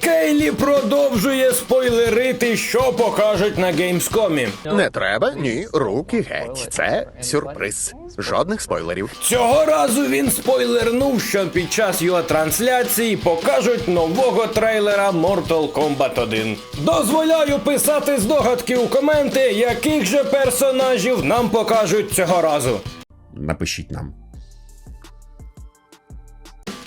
Кейлі продовжує спойлерити, що покажуть на геймскомі. Не треба, ні, руки геть. Це сюрприз. Жодних спойлерів. Цього разу він спойлернув, що під час його трансляції покажуть нового трейлера Mortal Kombat 1. Дозволяю писати здогадки у коменти, яких же персонажів нам покажуть цього разу. Напишіть нам.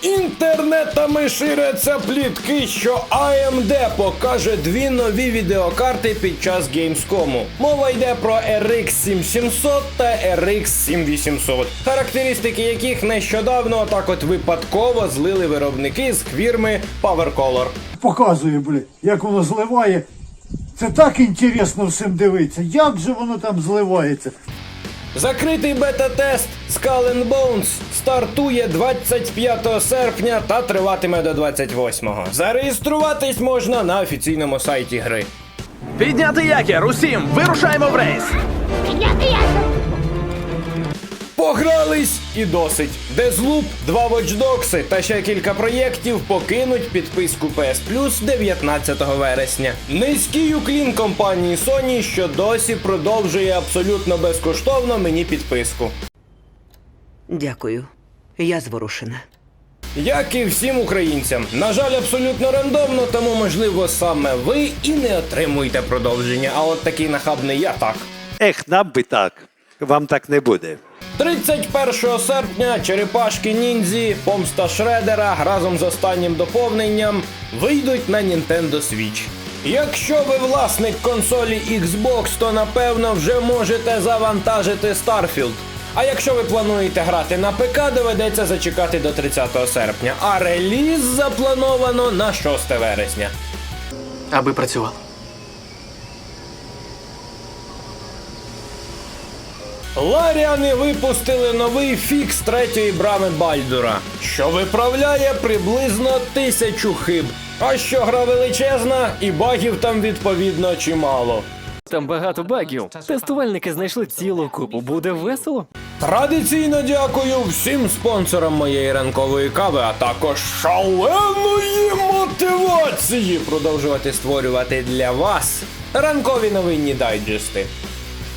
Інтернетами ширяться плітки, що AMD покаже дві нові відеокарти під час Gamescom. Мова йде про RX 7700 та RX 7800, характеристики яких нещодавно так от випадково злили виробники з фірми PowerColor. показує, блядь, як воно зливає. Це так інтересно всім дивитися. Як же воно там зливається? Закритий бета-тест Skull and Bones стартує 25 серпня та триватиме до 28-го. Зареєструватись можна на офіційному сайті гри. Підняти якір! Усім! Вирушаємо в рейс! Погрались і досить. Deathloop, два Watch Dogs та ще кілька проєктів покинуть підписку PS Plus 19 вересня. Низький уклін компанії Sony, що досі продовжує абсолютно безкоштовно мені підписку. Дякую. Я зворушена. Як і всім українцям. На жаль, абсолютно рандомно, тому можливо саме ви і не отримуєте продовження. А от такий нахабний я так. Ех, нам би так. Вам так не буде. 31 серпня черепашки ніндзі, помста Шредера разом з останнім доповненням вийдуть на Nintendo Switch. Якщо ви власник консолі Xbox, то напевно вже можете завантажити Starfield. А якщо ви плануєте грати на ПК, доведеться зачекати до 30 серпня, а реліз заплановано на 6 вересня. Аби працював. Ларіани випустили новий фікс третьої брами Бальдура, що виправляє приблизно тисячу хиб. А що гра величезна, і багів там відповідно чимало. Там багато багів. Тестувальники знайшли цілу купу. Буде весело. Традиційно дякую всім спонсорам моєї ранкової кави, а також шаленої мотивації продовжувати створювати для вас ранкові новинні дайджести.